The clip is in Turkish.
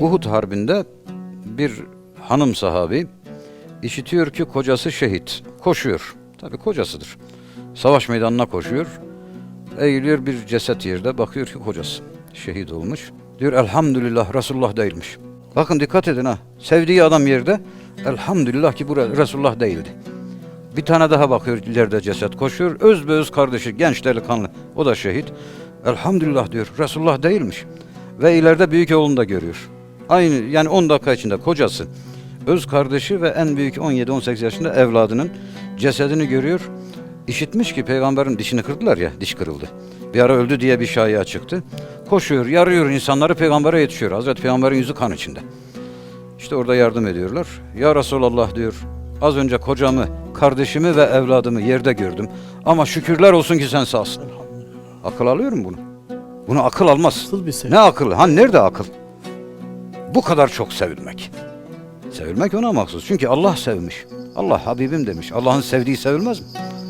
Uhud Harbi'nde bir hanım sahabi işitiyor ki kocası şehit. Koşuyor. Tabii kocasıdır. Savaş meydanına koşuyor. Eğiliyor bir ceset yerde. Bakıyor ki kocası şehit olmuş. Diyor elhamdülillah Resulullah değilmiş. Bakın dikkat edin ha. Sevdiği adam yerde. Elhamdülillah ki bu Resulullah değildi. Bir tane daha bakıyor ileride ceset koşuyor. Özbeöz kardeşi genç delikanlı. O da şehit. Elhamdülillah diyor. Resulullah değilmiş. Ve ileride büyük oğlunu da görüyor. Aynı yani 10 dakika içinde kocası, öz kardeşi ve en büyük 17-18 yaşında evladının cesedini görüyor. İşitmiş ki peygamberin dişini kırdılar ya, diş kırıldı. Bir ara öldü diye bir şaya çıktı. Koşuyor, yarıyor insanları peygambere yetişiyor. Hazreti Peygamber'in yüzü kan içinde. İşte orada yardım ediyorlar. Ya Resulallah diyor. Az önce kocamı, kardeşimi ve evladımı yerde gördüm. Ama şükürler olsun ki sen sağsın. Akıl alıyorum bunu. Bunu akıl almaz. Nasıl bir sevgi? Ne akıl? Ha nerede akıl? Bu kadar çok sevilmek. Sevilmek ona mahsus. Çünkü Allah sevmiş. Allah Habibim demiş. Allah'ın sevdiği sevilmez mi?